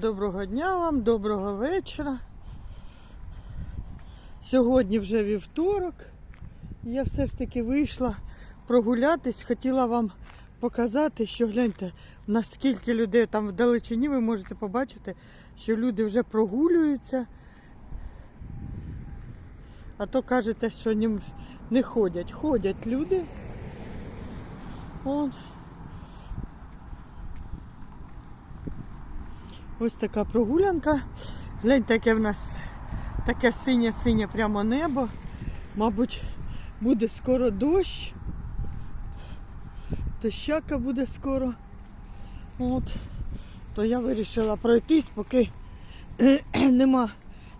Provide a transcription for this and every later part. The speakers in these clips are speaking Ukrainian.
Доброго дня вам, доброго вечора. Сьогодні вже вівторок. Я все ж таки вийшла прогулятись, хотіла вам показати, що гляньте, наскільки людей там вдалечині ви можете побачити, що люди вже прогулюються. А то кажете, що не, ходять. Ходять люди. От. Ось така прогулянка. Гляньте, яке в нас таке синє-синє прямо небо. Мабуть, буде скоро дощ. Дощака буде скоро. От. То я вирішила пройтись, поки нема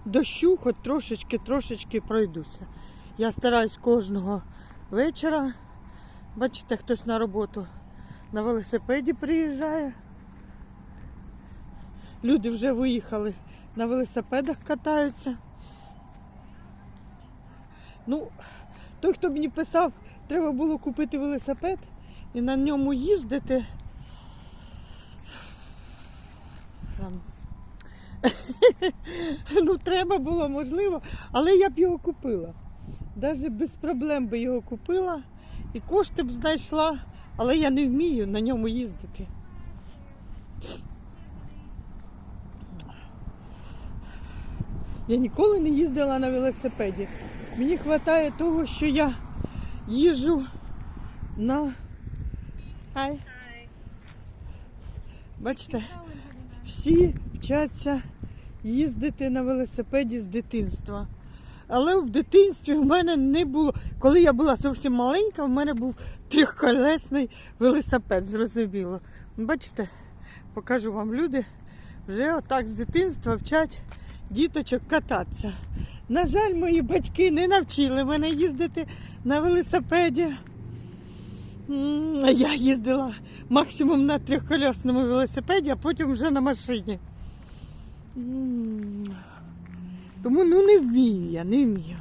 дощу, хоч трошечки-трошечки пройдуся. Я стараюсь кожного вечора. Бачите, хтось на роботу на велосипеді приїжджає. Люди вже виїхали на велосипедах катаються. Ну, той, хто мені писав, треба було купити велосипед і на ньому їздити. Ну, треба було, можливо, але я б його купила. Навіть без проблем би його купила і кошти б знайшла, але я не вмію на ньому їздити. Я ніколи не їздила на велосипеді. Мені вистачає того, що я їжджу на. Ай. Бачите, всі вчаться їздити на велосипеді з дитинства. Але в дитинстві в мене не було. Коли я була зовсім маленька, в мене був трьохколесний велосипед, зрозуміло. Бачите, покажу вам люди вже отак з дитинства вчать діточок кататися. На жаль, мої батьки не навчили мене їздити на велосипеді. Я їздила максимум на трьохколесному велосипеді, а потім вже на машині. Тому ну не вмію я, не вмію.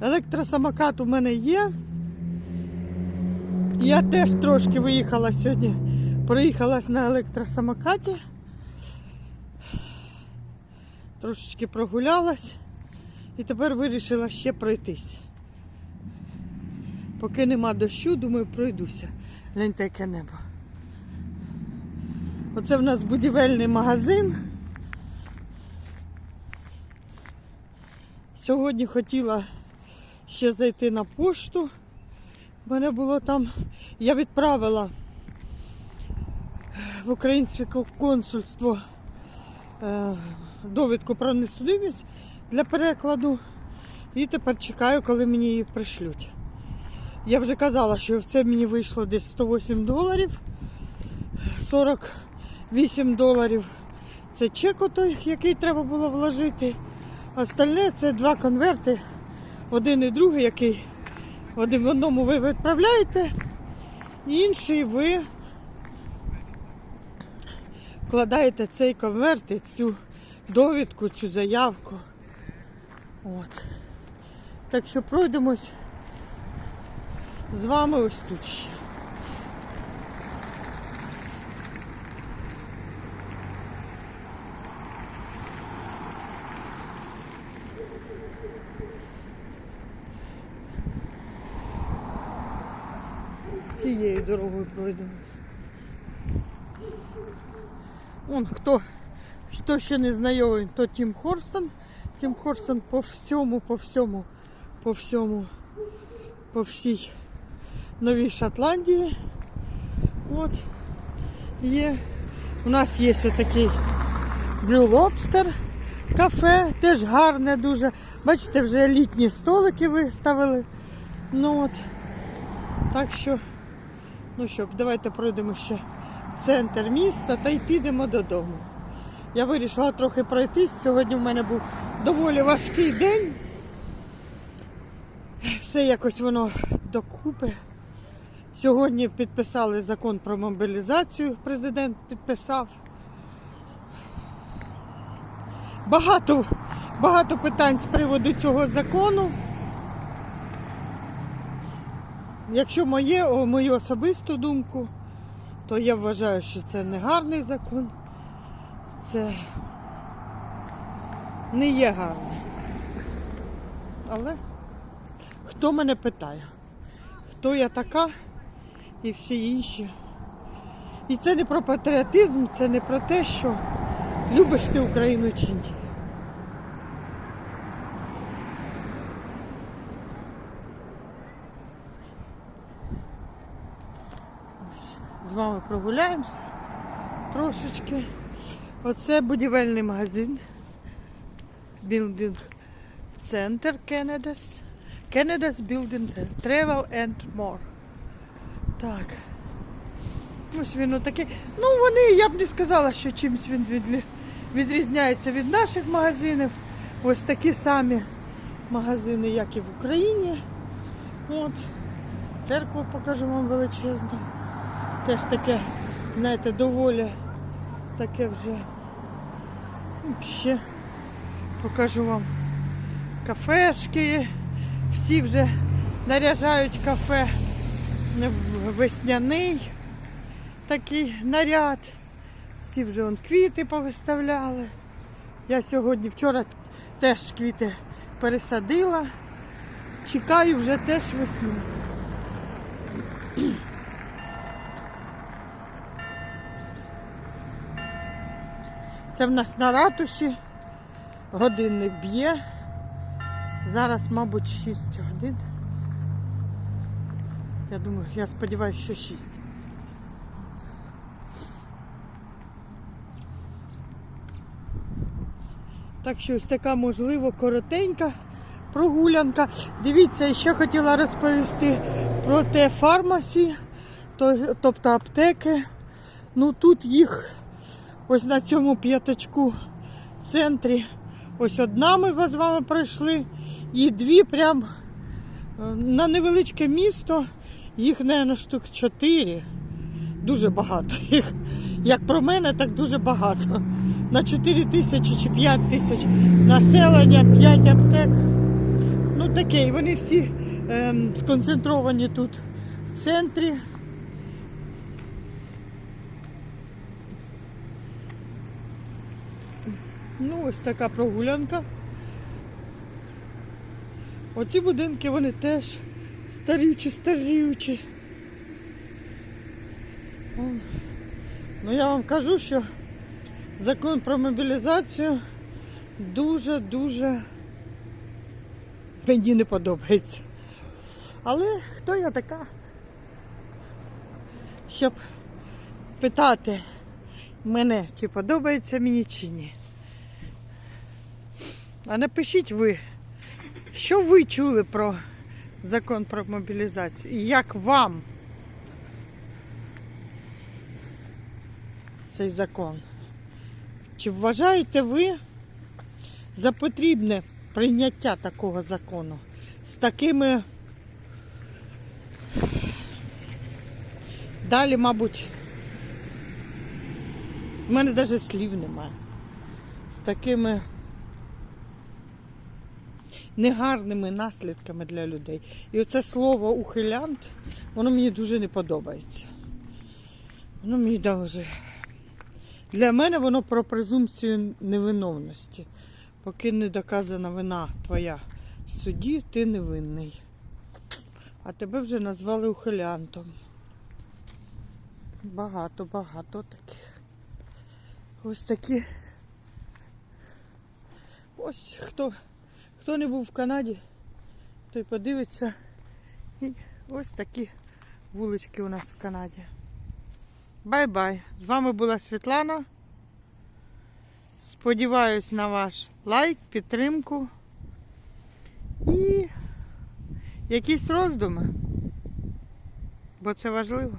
Електросамокат у мене є. Я теж трошки виїхала сьогодні, проїхалась на електросамокаті. Трошечки прогулялась і тепер вирішила ще пройтись. Поки нема дощу, думаю, пройдуся. Гляньте, яке небо. Оце в нас будівельний магазин. Сьогодні хотіла ще зайти на пошту. У мене було там, я відправила в українське консульство е, довідку про несудимість для перекладу. І тепер чекаю, коли мені її пришлють. Я вже казала, що це мені вийшло десь 108 доларів. 48 доларів це чек отой, який треба було вложити. Остальне це два конверти, один і другий, який в одному ви відправляєте, інший ви вкладаєте цей конверт і цю довідку, цю заявку. От. Так що пройдемось з вами ось тут ще. Цією дорогою пройдемось. Вон хто, хто ще не знайомий, то Тім Хорстон. Тім Хорстон по всьому, по всьому, по всьому, по всій Новій Шотландії. От є. У нас є такий Blue Lobster кафе, теж гарне дуже. Бачите, вже літні столики виставили. Ну от. Так що, ну що, давайте пройдемо ще в центр міста та й підемо додому. Я вирішила трохи пройтись. Сьогодні в мене був доволі важкий день. Все якось воно докупи. Сьогодні підписали закон про мобілізацію, президент підписав. Багато, багато питань з приводу цього закону. Якщо моє, о, мою особисту думку, то я вважаю, що це не гарний закон. Це не є гарний. Але хто мене питає? Хто я така і всі інші? І це не про патріотизм, це не про те, що любиш ти Україну чи ні. З вами прогуляємося трошечки. Оце будівельний магазин. Building Center Canada's. Canada's Building Center. Travel and more. Так. Ось він отакий. Ну, вони, я б не сказала, що чимось він відрізняється від наших магазинів. Ось такі самі магазини, як і в Україні. От. Церкву покажу вам величезну. Теж таке, знаєте, доволі таке вже. Ще покажу вам кафешки. Всі вже наряжають кафе весняний такий наряд. Всі вже он квіти повиставляли. Я сьогодні, вчора теж квіти пересадила. Чекаю вже теж весну. Це в нас на ратуші. Годинник б'є. Зараз, мабуть, 6 годин. Я думаю, я сподіваюся, що 6. Так що ось така, можливо, коротенька прогулянка. Дивіться, ще хотіла розповісти про те фармасі, тобто аптеки. Ну тут їх ось на цьому п'ятачку в центрі. Ось одна ми з вами пройшли, і дві прям е, на невеличке місто. Їх, мабуть, штук чотири. Дуже багато їх. Як про мене, так дуже багато. На 4 тисячі чи 5 тисяч населення, 5 аптек. Ну таке, вони всі ем, сконцентровані тут в центрі. Ну, ось така прогулянка. Оці будинки вони теж старючі, старючі. Ну я вам кажу, що закон про мобілізацію дуже-дуже мені не подобається. Але хто я така? Щоб питати мене, чи подобається мені чи ні. А напишіть ви, що ви чули про закон про мобілізацію і як вам цей закон? Чи вважаєте ви за потрібне прийняття такого закону з такими далі, мабуть, в мене навіть слів немає. З такими негарними наслідками для людей. І оце слово ухилянт, воно мені дуже не подобається. Воно мені дуже. Для мене воно про презумпцію невиновності. Поки не доказана вина твоя в суді, ти невинний. А тебе вже назвали ухилянтом. Багато, багато таких. Ось такі. Ось хто, хто не був в Канаді, той подивиться. І ось такі вулички у нас в Канаді. Бай-бай! З вами була Світлана. Сподіваюсь на ваш лайк, підтримку і якісь роздуми, бо це важливо.